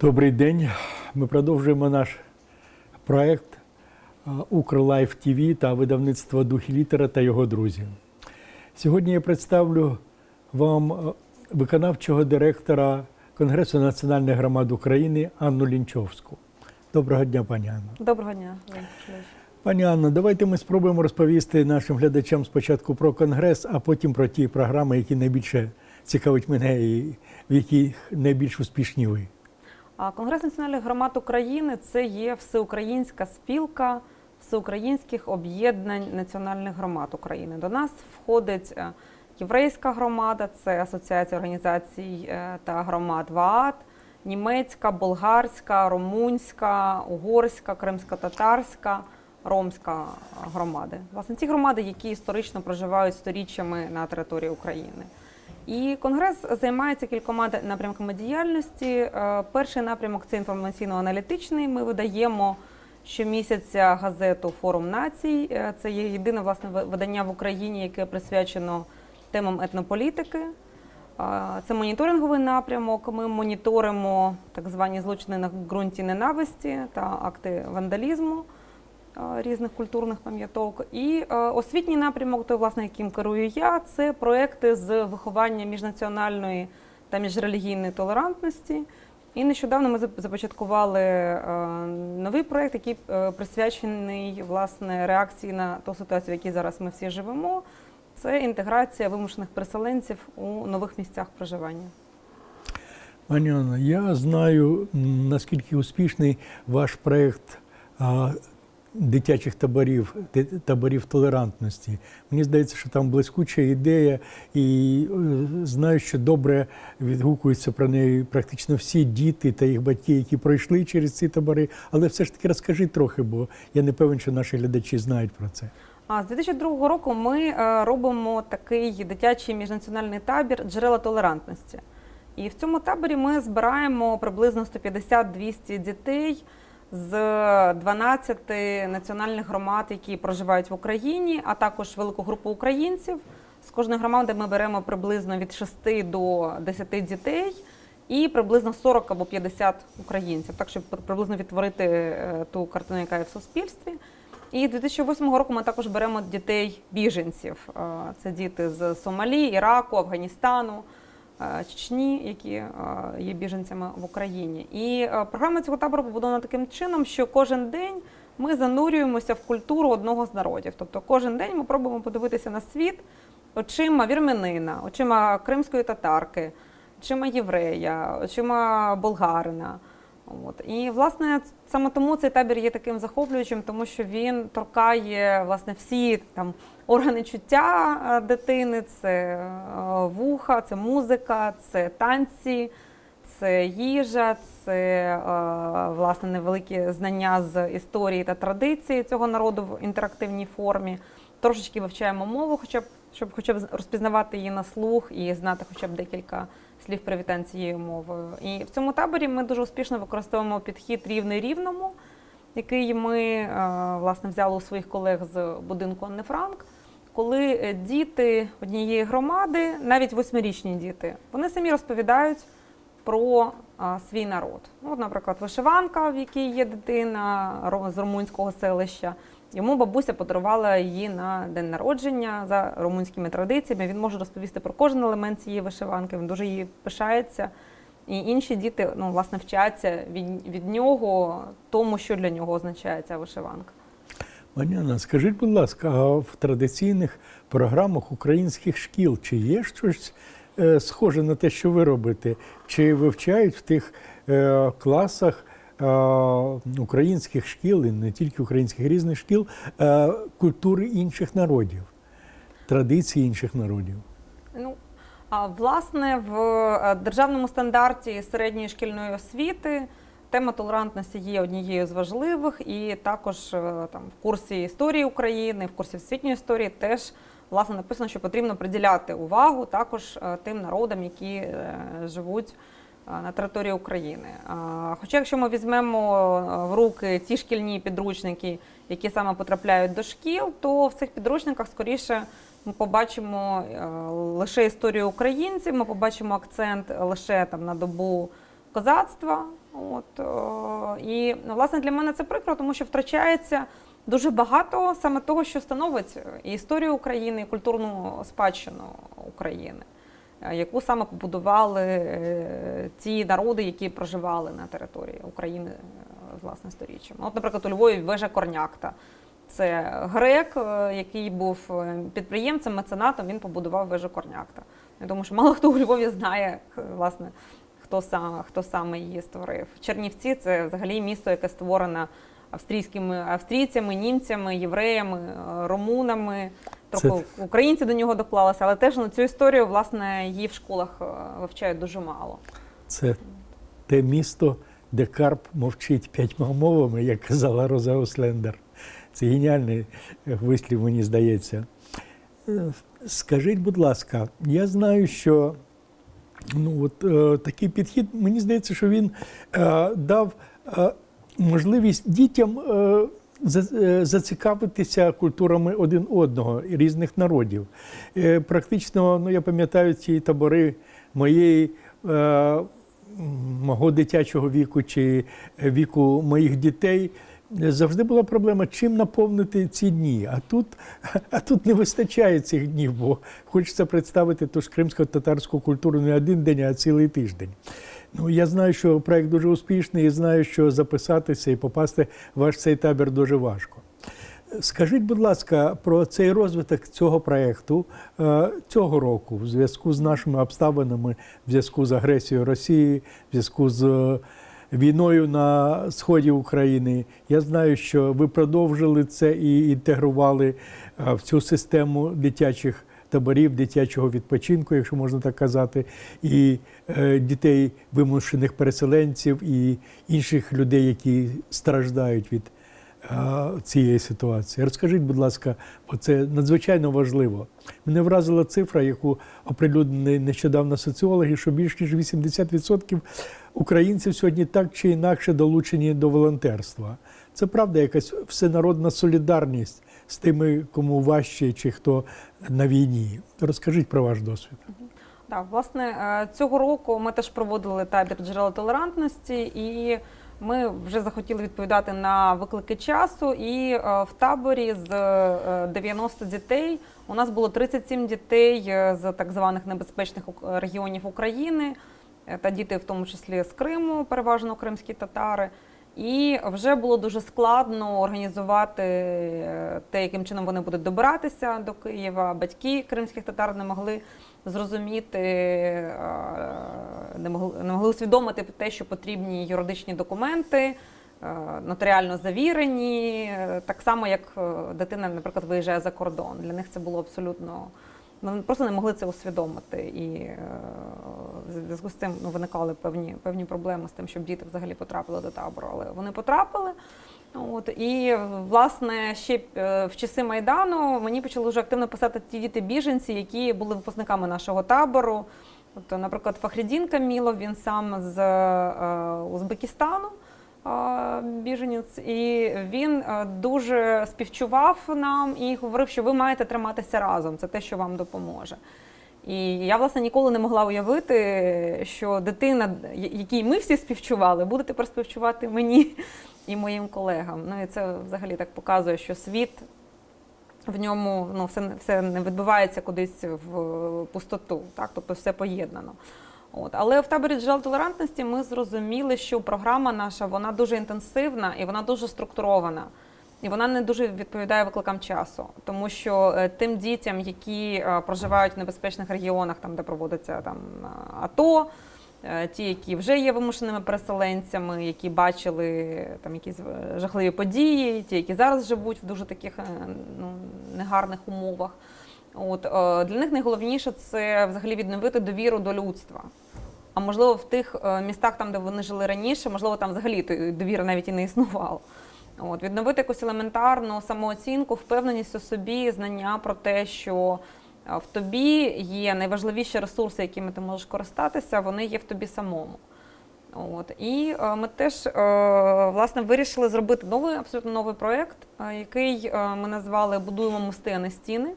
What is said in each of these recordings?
Добрий день. Ми продовжуємо наш проект Укрлайф ТВ та видавництво Духі літера та його друзі. Сьогодні я представлю вам виконавчого директора Конгресу національних громад України Анну Лінчовську. Доброго дня, пані Анно. Доброго дня, Пані Анно, давайте ми спробуємо розповісти нашим глядачам спочатку про конгрес, а потім про ті програми, які найбільше цікавить мене і в яких найбільш успішні ви. Конгрес національних громад України це є всеукраїнська спілка всеукраїнських об'єднань національних громад України. До нас входить е, єврейська громада, це Асоціація організацій е, та громад ВААТ, німецька, болгарська, румунська, угорська, кримсько-татарська, ромська громади. Власне, ці громади, які історично проживають сторіччями на території України. І конгрес займається кількома напрямками діяльності. Е, Перший напрямок це інформаційно-аналітичний. Ми видаємо щомісяця газету Форум націй. Е, Це є єдине власне видання в Україні, яке присвячено темам етнополітики. Е, Це моніторинговий напрямок. Ми моніторимо так звані злочини на ґрунті ненависті та акти вандалізму різних культурних пам'яток. І е, освітній напрямок, той, власне, яким керую я, це проекти з виховання міжнаціональної та міжрелігійної толерантності. І нещодавно ми започаткували е, новий проект, який е, присвячений власне реакції на ту ситуацію, в якій зараз ми всі живемо. Це інтеграція вимушених переселенців у нових місцях проживання. Пані Анна, я знаю, наскільки успішний ваш проєкт а, дитячих таборів, таборів толерантності. Мені здається, що там блискуча ідея, і е, знаю, що добре відгукуються про неї практично всі діти та їх батьки, які пройшли через ці табори. Але все ж таки розкажи трохи, бо я не певен, що наші глядачі знають про це. А з 2002 року ми е, робимо такий дитячий міжнаціональний табір джерела толерантності. І в цьому таборі ми збираємо приблизно 150-200 дітей з 12 національних громад, які проживають в Україні, а також велику групу українців. З кожної громади ми беремо приблизно від 6 до 10 дітей і приблизно 40 або 50 українців, так щоб приблизно відтворити е, ту картину, яка є в суспільстві. І 2008 року ми також беремо дітей біженців. Е, Це діти з Сомалі, Іраку, Афганістану, Чечні, які е, є біженцями в Україні. І е, програма цього табору побудована таким чином, що кожен день ми занурюємося в культуру одного з народів. Тобто кожен день ми пробуємо подивитися на світ очима вірменина, очима кримської татарки, очима єврея, очима болгарина. От. І, власне, саме тому цей табір є таким захоплюючим, тому що він торкає власне всі там органи чуття е, дитини, це е, вуха, це музика, це танці, це їжа, це е, власне невеликі знання з історії та традиції цього народу в інтерактивній формі. Трошечки вивчаємо мову, хоча б щоб хоча б розпізнавати її на слух і знати хоча б декілька слів привітань цією мовою. І в цьому таборі ми дуже успішно використовуємо підхід рівний рівному, який ми е, власне взяли у своїх колег з будинку Анни Франк. Коли е, діти однієї громади, навіть восьмирічні діти, вони самі розповідають про а, свій народ. Ну, от, наприклад, вишиванка, в якій є дитина з румунського селища. Йому бабуся подарувала її на день народження за румунськими традиціями. Він може розповісти про кожен елемент цієї вишиванки. Він дуже її пишається. І інші діти ну, власне, вчаться від, від нього тому, що для нього означає ця вишиванка. Пані Анна, скажіть, будь ласка, а в традиційних програмах українських шкіл чи є щось е, схоже на те, що ви робите? Чи вивчають в тих е, класах українських шкіл, і не тільки українських різних шкіл, е, культури інших народів, традиції інших народів? Ну, а власне, в е, державному стандарті середньої шкільної освіти тема толерантності є однією з важливих, і також е, там в курсі історії України, в курсі всесвітньої історії теж власне написано, що потрібно приділяти увагу також е, тим народам, які е, живуть е, на території України. А, Хоча, якщо ми візьмемо е, в руки ті шкільні підручники, які саме потрапляють до шкіл, то в цих підручниках скоріше ми побачимо е, лише історію українців, ми побачимо акцент лише там на добу козацтва. От, е, і власне для мене це прикро, тому що втрачається дуже багато саме того, що становить і історію України, і культурну спадщину України, е, яку саме побудували е, ті народи, які проживали на території України е, власне сторіччями. От, наприклад, у Львові вежа Корнякта. Це грек, е, який був е, підприємцем, меценатом, він побудував вежу Корнякта. Я думаю, що мало хто у Львові знає, власне, хто саме, хто саме її створив. Чернівці це взагалі місто, яке створене австрійськими австрійцями, німцями, євреями, е, румунами. Трохи українці до нього доклалися, але теж на цю історію, власне, її в школах е, вивчають дуже мало. Це те місто, де Карп мовчить п'ятьма мовами, як казала Роза Ослендер. Це геніальний е, вислів, мені здається. Е, Скажіть, будь ласка, я знаю, що ну, от, е, такий підхід, мені здається, що він е, дав е, можливість дітям е, зацікавитися культурами один одного і різних народів. Е, практично, ну я пам'ятаю ці табори моєї. Е, Мого дитячого віку чи віку моїх дітей завжди була проблема, чим наповнити ці дні. А тут, а тут не вистачає цих днів, бо хочеться представити ту ж кримсько-татарську культуру не один день, а цілий тиждень. Ну, я знаю, що проект дуже успішний, і знаю, що записатися і попасти в ваш цей табір дуже важко. Скажіть, будь ласка, про цей розвиток цього проєкту е, цього року в зв'язку з нашими обставинами, в зв'язку з агресією Росії, в зв'язку з е, війною на сході України. Я знаю, що ви продовжили це і інтегрували е, в цю систему дитячих таборів, дитячого відпочинку, якщо можна так казати, і е, дітей вимушених переселенців, і інших людей, які страждають від е, цієї ситуації. Розкажіть, будь ласка, бо це надзвичайно важливо. Мене вразила цифра, яку оприлюднили нещодавно соціологи, що більш ніж 80% українців сьогодні так чи інакше долучені до волонтерства. Це правда, якась всенародна солідарність з тими, кому важче чи хто на війні. Розкажіть про ваш досвід. Так, власне, е, цього року ми теж проводили табір джерела толерантності, і ми вже захотіли відповідати на виклики часу. І е, в таборі з е, 90 дітей у нас було 37 дітей е, з так званих небезпечних регіонів України, е, та діти, в тому числі з Криму, переважно кримські татари. І вже було дуже складно організувати е, те, яким чином вони будуть добиратися до Києва. Батьки кримських татар не могли зрозуміти, е, не могли, не могли усвідомити те, що потрібні юридичні документи, е, нотаріально завірені, так само як дитина, наприклад, виїжджає за кордон. Для них це було абсолютно. Вони просто не могли це усвідомити, і е, в зв'язку з цим ну, виникали певні, певні проблеми з тим, щоб діти взагалі потрапили до табору. Але вони потрапили. От і власне ще е, в часи майдану мені почали вже активно писати ті діти біженці, які були випускниками нашого табору. От, наприклад, Фахрідін Камілов, він сам з е, Узбекистану. Е, Біженець, і він е, дуже співчував нам і говорив, що ви маєте триматися разом. Це те, що вам допоможе. І я, власне, ніколи не могла уявити, що дитина, якій ми всі співчували, буде тепер співчувати мені і моїм колегам. Ну і це взагалі так показує, що світ в ньому ну, все, все не відбувається кудись в пустоту, так? тобто все поєднано. От. Але в таборі джерел толерантності ми зрозуміли, що програма наша вона дуже інтенсивна і вона дуже структурована. І вона не дуже відповідає викликам часу, тому що е, тим дітям, які е, проживають в небезпечних регіонах, там де проводиться там е, АТО, ті, які вже є вимушеними переселенцями, які бачили там якісь жахливі події, ті, які зараз живуть в дуже таких ну, негарних умовах. От для них найголовніше це взагалі відновити довіру до людства. А можливо, в тих е, містах, там, де вони жили раніше, можливо, там взагалі тої довіри навіть і не існувало. От, відновити якусь елементарну самооцінку, впевненість у собі, знання про те, що е, в тобі є найважливіші ресурси, якими ти можеш користатися, вони є в тобі самому. От. І е, ми теж власне вирішили зробити новий, абсолютно новий проєкт, який ми назвали Будуємо мости, а не стіни.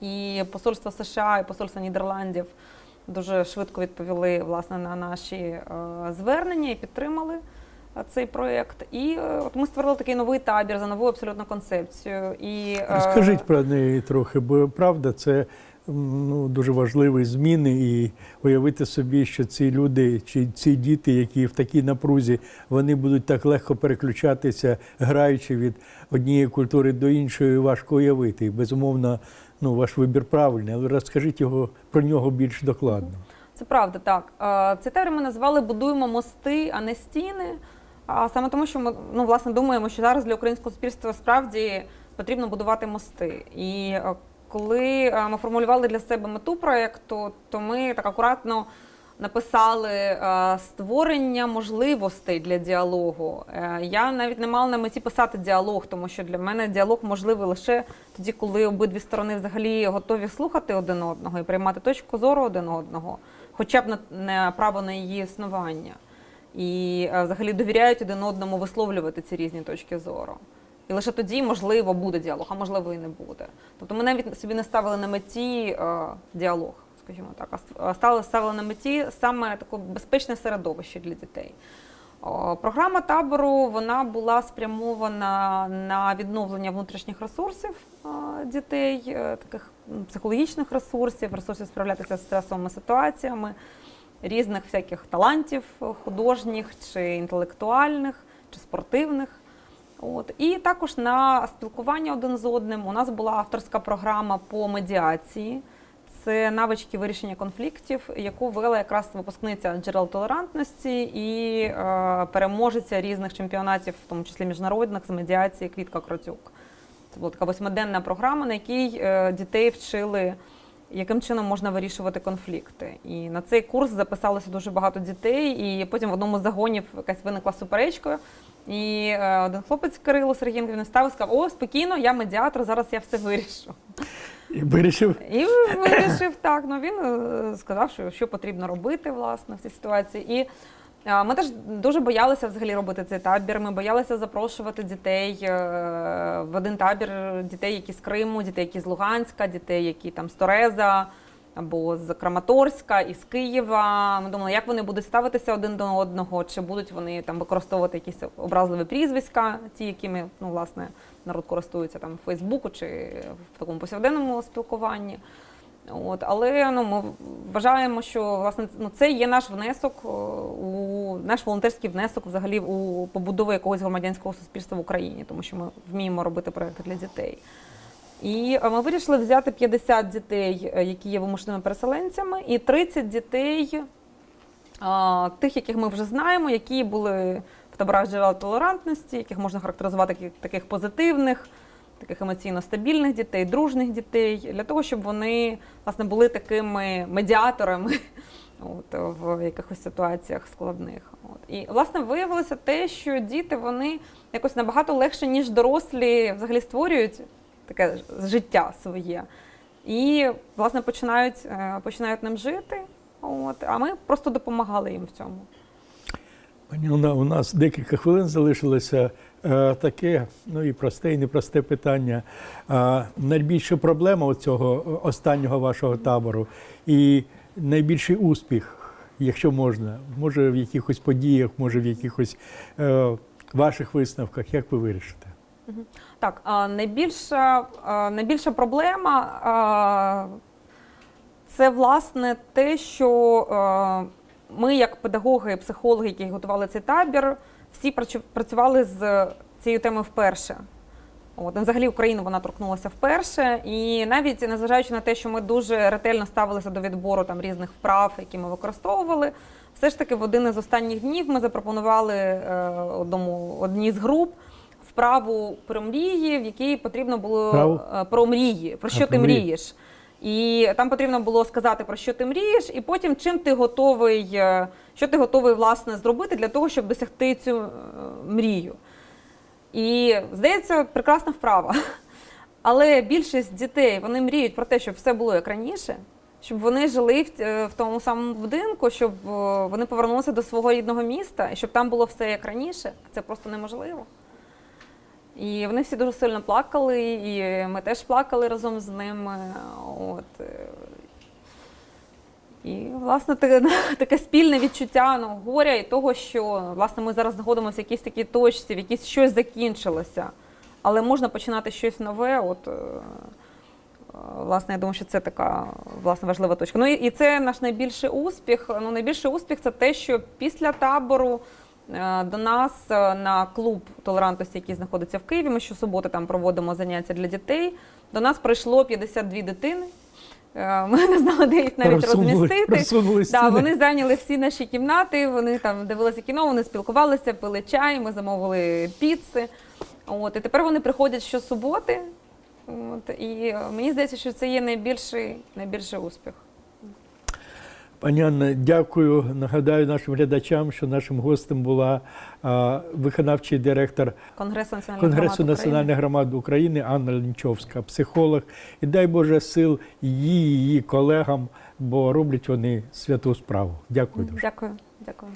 І посольство США і посольство Нідерландів дуже швидко відповіли власне на наші е, звернення і підтримали е, цей проєкт. І е, от ми створили такий новий табір за нову абсолютно концепцію. І, Розкажіть про неї трохи, бо правда, це ну, дуже важливі зміни, і уявити собі, що ці люди чи ці діти, які в такій напрузі, вони будуть так легко переключатися, граючи від однієї культури до іншої, важко уявити. Безумовно, ну, ваш вибір правильний, але розкажіть його про нього більш докладно. Це правда, так. Е, Цей табір ми назвали Будуємо мости, а не стіни. А саме тому, що ми ну, власне думаємо, що зараз для українського суспільства справді потрібно будувати мости. І е, коли е, ми формулювали для себе мету проєкту, то ми так акуратно написали е, створення можливостей для діалогу. Е, Я навіть не мала на меті писати діалог, тому що для мене діалог можливий лише тоді, коли обидві сторони взагалі готові слухати один одного і приймати точку зору один одного, хоча б на, право на її існування. І е, взагалі довіряють один одному висловлювати ці різні точки зору. І лише тоді, можливо, буде діалог, а можливо, і не буде. Тобто ми навіть собі не ставили на меті е, діалог, скажімо так, а ст- а ставили, на меті саме таке безпечне середовище для дітей. Програма табору вона була спрямована на відновлення внутрішніх ресурсів дітей, е, таких психологічних ресурсів, ресурсів справлятися з стресовими ситуаціями, різних всяких талантів художніх чи інтелектуальних, чи спортивних. От. І також на спілкування один з одним у нас була авторська програма по медіації. Це навички вирішення конфліктів, яку вела якраз випускниця джерел толерантності і е, переможеця різних чемпіонатів, в тому числі міжнародних з медіації Квітка Кротюк. Це була така восьмиденна програма, на якій е, дітей вчили, яким чином можна вирішувати конфлікти. І на цей курс записалося дуже багато дітей, і потім в одному з загонів якась виникла суперечка. І е, один хлопець Кирило Сергієнко він став і сказав: О, спокійно, я медіатор, зараз я все вирішу. І вирішив І вирішив так. Ну він е, сказав, що, що потрібно робити власне в цій ситуації. І ми теж дуже боялися взагалі робити цей табір. Ми боялися запрошувати дітей е, в один табір, дітей, які з Криму, дітей, які з Луганська, дітей, які там з Тореза. Або з Краматорська і з Києва. Ми думали, як вони будуть ставитися один до одного, чи будуть вони там використовувати якісь образливі прізвиська, ті, якими ну, власне, народ користується там в Фейсбуку чи в такому повсякденному спілкуванні. От, але ну, ми вважаємо, що власне ну, це є наш внесок у наш волонтерський внесок взагалі у побудову якогось громадянського суспільства в Україні, тому що ми вміємо робити проекти для дітей. І е, ми вирішили взяти 50 дітей, е, які є вимушеними переселенцями, і 30 дітей, тих, яких ми вже знаємо, які були в таборах джерел толерантності, яких можна характеризувати як таких позитивних, таких емоційно стабільних дітей, дружних дітей, для того, щоб вони власне були такими медіаторами. От, в якихось ситуаціях складних. От. І власне виявилося те, що діти вони якось набагато легше, ніж дорослі, взагалі створюють таке життя своє. І, власне, починають, е, починають ним жити. От, а ми просто допомагали їм в цьому. Пані Олена, у нас декілька хвилин залишилося е, таке, ну і просте, і непросте питання. Е, найбільша проблема цього останнього вашого табору і найбільший успіх, якщо можна, може в якихось подіях, може в якихось ваших висновках, як ви вирішите? Так, найбільша, найбільша проблема це власне те, що ми, як педагоги психологи, які готували цей табір, всі працювали з цією темою вперше. От, взагалі Україну вона торкнулася вперше, і навіть незважаючи на те, що ми дуже ретельно ставилися до відбору там різних вправ, які ми використовували, все ж таки в один із останніх днів ми запропонували е, одному одній з груп вправу про мрії, в якій потрібно було Вправу? е, про мрії, про А, що про ти мрії. мрієш. І там потрібно було сказати про що ти мрієш, і потім чим ти готовий, е, що ти готовий власне зробити для того, щоб досягти цю е, мрію. І здається, прекрасна вправа. Але більшість дітей вони мріють про те, щоб все було як раніше, щоб вони жили в, е, в тому самому будинку, щоб е, вони повернулися до свого рідного міста, і щоб там було все як раніше. Це просто неможливо. І вони всі дуже сильно плакали, і ми теж плакали разом з ними. От. е, І, власне, таке, спільне відчуття ну, горя і того, що власне ми зараз знаходимося в якійсь такій точці, в якійсь щось закінчилося, але можна починати щось нове. От, е, власне, я думаю, що це така власне важлива точка. Ну і це наш найбільший успіх. Ну, найбільший успіх це те, що після табору. Е, До нас е, на клуб толерантності, який знаходиться в Києві, ми щосуботи там проводимо заняття для дітей. До нас прийшло 52 дитини. Е, Ми не знали, де їх навіть Розсунули- розмістити. розсунули Да, вони зайняли всі наші кімнати, вони там дивилися кіно, вони спілкувалися, пили чай, ми замовили піци. От, і тепер вони приходять щосуботи. От, і мені здається, що це є найбільший, найбільший успіх. Пані Анна, дякую. Нагадаю нашим глядачам, що нашим гостем була виконавчий директор Конгресу національних Конгресу громад України. національних громад України Анна Лінчовська, психолог. І дай Боже сил їй, її колегам, бо роблять вони святу справу. Дякую дуже. Дякую, дякую.